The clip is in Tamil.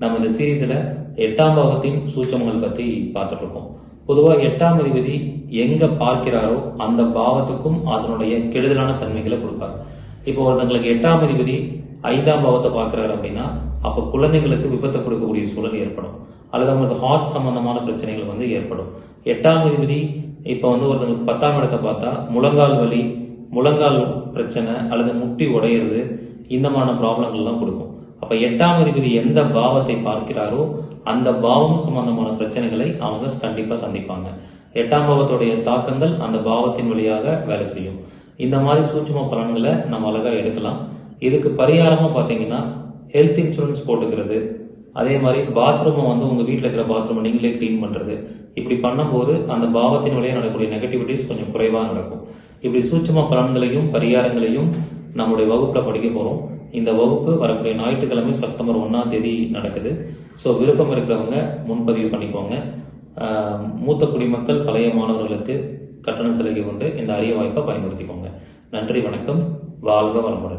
நம்ம இந்த சீரீஸில் எட்டாம் பாவத்தின் சூட்சமங்கள் பற்றி பார்த்துட்டு இருக்கோம் பொதுவாக எட்டாம் அதிபதி எங்கே பார்க்கிறாரோ அந்த பாவத்துக்கும் அதனுடைய கெடுதலான தன்மைகளை கொடுப்பார். இப்போ ஒருத்தங்களுக்கு எட்டாம் அதிபதி ஐந்தாம் பாவத்தை பார்க்கிறாரு அப்படின்னா அப்போ குழந்தைங்களுக்கு விபத்தை கொடுக்கக்கூடிய சூழல் ஏற்படும். அல்லது அவங்களுக்கு ஹார்ட் சம்பந்தமான பிரச்சனைகள் வந்து ஏற்படும். எட்டாம் அதிபதி இப்போ வந்து ஒருத்தங்களுக்கு பத்தாம் இடத்தை பார்த்தா முழங்கால் வலி முழங்கால் பிரச்சனை அல்லது முட்டி உடையிறது இந்த மாதிரி ப்ராப்ளங்கள்லாம் கொடுக்கும். அப்ப எட்டாம் அதிபதி எந்த பாவத்தை பார்க்கிறாரோ அந்த பாவம் சம்பந்தமான பிரச்சனைகளை அவங்க கண்டிப்பா சந்திப்பாங்க. எட்டாம் பாவத்துடைய தாக்கங்கள் அந்த பாவத்தின் வழியாக வேலை செய்யும். இந்த மாதிரி சூட்சும பலன்களை நம்ம அழகா எடுக்கலாம். இதுக்கு பரிகாரமா பாத்தீங்கன்னா ஹெல்த் இன்சூரன்ஸ் போட்டுக்கிறது. அதே மாதிரி பாத்ரூமை வந்து உங்க வீட்டில் இருக்கிற பாத்ரூமை நீங்களே க்ளீன் பண்றது. இப்படி பண்ணும்போது அந்த பாவத்தின் வழியாக நடக்கக்கூடிய நெகட்டிவிட்டிஸ் கொஞ்சம் குறைவாக நடக்கும். இப்படி சூட்சம பலன்களையும் பரிகாரங்களையும் நம்முடைய வகுப்புல படிக்க போறோம். இந்த வகுப்பு வரக்கூடிய ஞாயிற்றுக்கிழமை செப்டம்பர் ஒன்னாம் தேதி நடக்குது. ஸோ விருப்பம் இருக்கிறவங்க முன்பதிவு பண்ணிக்கோங்க. மூத்த குடிமக்கள் பழைய மாணவர்களுக்கு கட்டணம் சலுகை கொண்டு இந்த அரிய வாய்ப்பை பயன்படுத்திக்கோங்க. நன்றி வணக்கம். வாழ்க வளமுடன்.